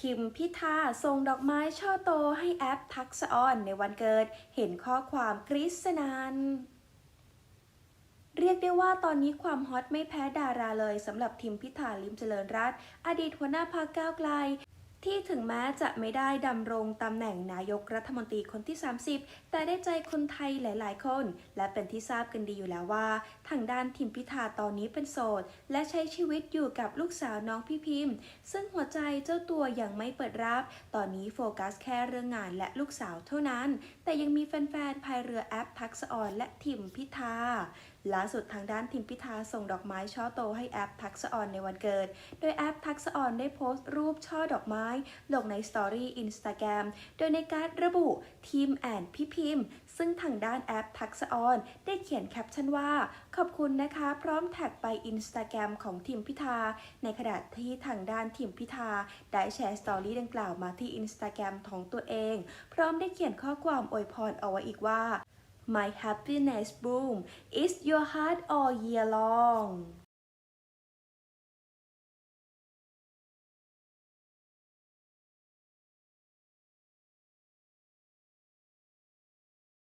ทิมพิธาส่งดอกไม้ช่อโตให้แอปทักษออนในวันเกิด เห็นข้อความกริสนานเรียกได้ว่าตอนนี้ความฮอตไม่แพ้ดาราเลยสำหรับทิมพิธาลิมเจริญรัตอดีตหัวหน้าพรรคก้าวไกล ที่ถึงแม้จะไม่ได้ดำรงตำแหน่งนายกรัฐมนตรีคนที่ 30 แต่ได้ใจคนไทยหลาย ๆ คน และเป็นที่ทราบกันดีอยู่แล้วว่า ทางด้านทิมพิธาตอนนี้เป็นโสด และใช้ชีวิตอยู่กับลูกสาวน้องพี่พิมพ์ ซึ่งหัวใจเจ้าตัวยังไม่เปิดรับ ตอนนี้โฟกัสแค่เรื่องงานและลูกสาวเท่านั้น แต่ยังมีแฟน ๆ พายเรือแอปทักษออนและทิมพิธาล่าสุดทางด้านทิมพิธาส่งดอกไม้ช่อโตให้แอปทักษออนในวันเกิด โดยแอปทักษออนได้โพสต์รูปช่อดอกไม้ลงในสตอรี่อินสตาแกรมโดยในการระบุทีมแอนพี่พิมพ์ ซึ่งทางด้านแอปทักษออนได้เขียนแคปชั่นว่า ขอบคุณนะคะ พร้อมแท็กไปอินสตาแกรมของทีมพิธา ในขณะที่ทางด้านทีมพิธา ได้แชร์สตอรี่ดังกล่าวมาที่อินสตาแกรมของตัวเอง พร้อมได้เขียนข้อความอวยพรเอาไว้อีกว่า My happiness boom is your heart all year long